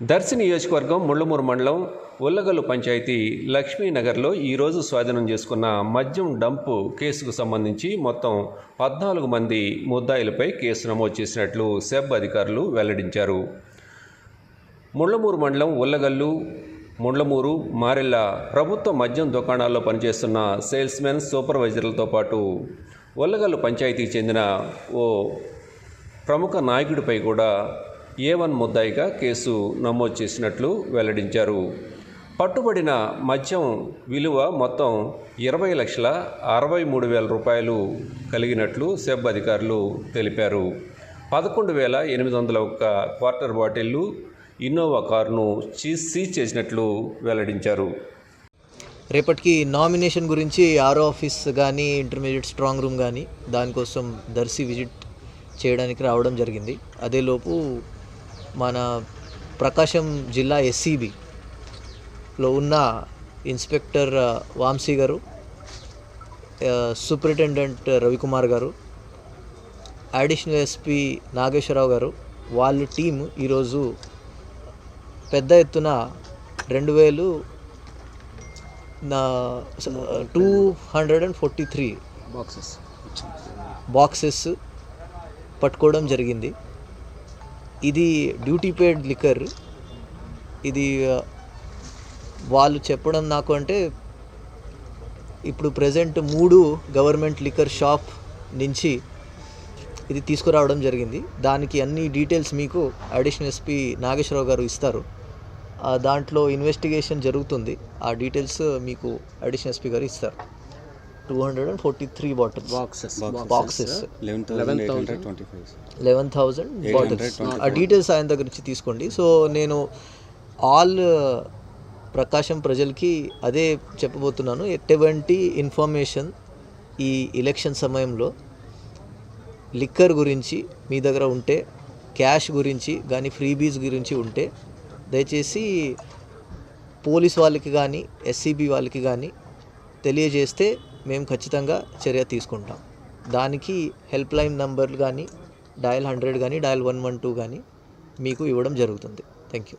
దర్శి నియోజకవర్గం ముళ్ళమూరు మండలం ఉల్లగల్లు పంచాయతీ లక్ష్మీనగర్లో ఈరోజు స్వాధీనం చేసుకున్న మద్యం డంపు కేసుకు సంబంధించి మొత్తం పద్నాలుగు మంది ముద్దాయిలపై కేసు నమోదు చేసినట్లు సెబ్ అధికారులు వెల్లడించారు. ముళ్ళమూరు మండలం ఉల్లగల్లు ముళ్ళమూరు మారెల్ల ప్రభుత్వ మద్యం దుకాణాల్లో పనిచేస్తున్న సేల్స్మెన్ సూపర్వైజర్లతో పాటు ఉల్లగల్లు పంచాయతీకి చెందిన ఓ ప్రముఖ నాయకుడిపై కూడా ఏ వన్ ముద్దాయిగా కేసు నమోదు చేసినట్లు వెల్లడించారు. పట్టుబడిన మద్యం విలువ మొత్తం ఇరవై లక్షల అరవై మూడు వేల రూపాయలు కలిగినట్లు సెబ్ అధికారులు తెలిపారు. పదకొండు వేల ఎనిమిది వందల ఒక్క క్వార్టర్ బాటిళ్ళు ఇన్నోవా కారును సీజ్ చేసినట్లు వెల్లడించారు. రేపటికి నామినేషన్ గురించి ఆరో ఆఫీస్ కానీ ఇంటర్మీడియట్ స్ట్రాంగ్ రూమ్ కానీ దానికోసం దర్శి విజిట్ చేయడానికి రావడం జరిగింది. అదేలోపు మన ప్రకాశం జిల్లా ఎస్సీబీలో ఉన్న ఇన్స్పెక్టర్ వాంసీ గారు సూపరింటెండెంట్ రవికుమార్ గారు అడిషనల్ ఎస్పీ నాగేశ్వరరావు గారు వాళ్ళ టీం ఈరోజు పెద్ద ఎత్తున రెండు వేలు నా two hundred and forty three boxes boxes పట్టుకోవడం జరిగింది. ఇది డ్యూటీ పేడ్ లిక్కర్ ఇది వాళ్ళు చెప్పడం నాకు అంటే ఇప్పుడు ప్రజెంట్ మూడు గవర్నమెంట్ లిక్కర్ షాప్ నుంచి ఇది తీసుకురావడం జరిగింది. దానికి అన్ని డీటెయిల్స్ మీకు అడిషనల్ ఎస్పీ నాగేశ్వరరావు గారు ఇస్తారు. దాంట్లో ఇన్వెస్టిగేషన్ జరుగుతుంది. ఆ డీటెయిల్స్ మీకు అడిషనల్ ఎస్పీ గారు ఇస్తారు. Two hundred and forty three bottles boxes boxes eleven thousand bottles ఆ డీటెయిల్స్ ఆయన దగ్గర నుంచి తీసుకోండి. సో నేను ఆల్ ప్రకాశం ప్రజలకి అదే చెప్పబోతున్నాను. ఎటువంటి ఇన్ఫర్మేషన్ ఈ ఎలక్షన్ సమయంలో లిక్కర్ గురించి మీ దగ్గర ఉంటే క్యాష్ గురించి కానీ ఫ్రీబీస్ గురించి ఉంటే దయచేసి పోలీస్ వాళ్ళకి కానీ ఎస్సీబీ వాళ్ళకి కానీ తెలియజేస్తే మేము ఖచ్చితంగా చర్య తీసుకుంటాం. దానికి హెల్ప్ లైన్ నంబర్లు కానీ డయల్ హండ్రెడ్ కానీ డయల్ వన్ వన్ టూ కానీ మీకు ఇవ్వడం జరుగుతుంది. Thank you.